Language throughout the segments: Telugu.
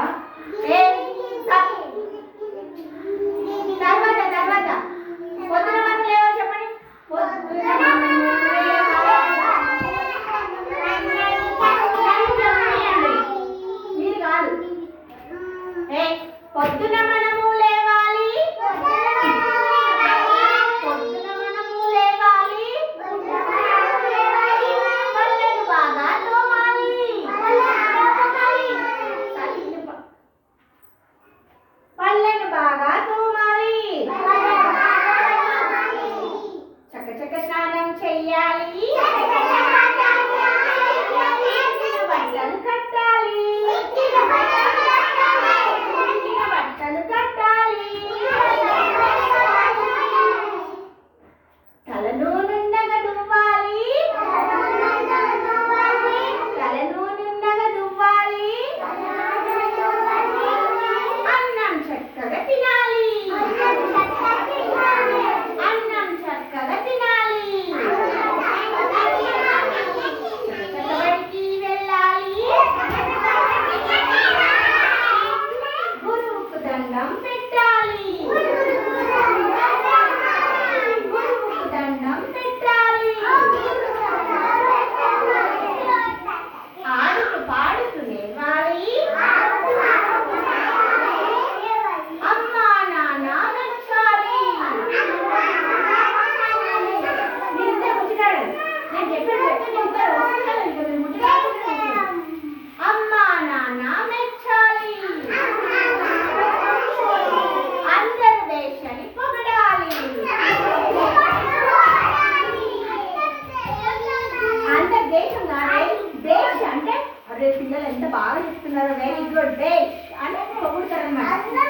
para అదే పిల్లలు ఎంత బాగా చెప్తున్నారో వెరీ గుడ్ వే అని పొగుడుతారనమాట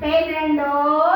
Pedro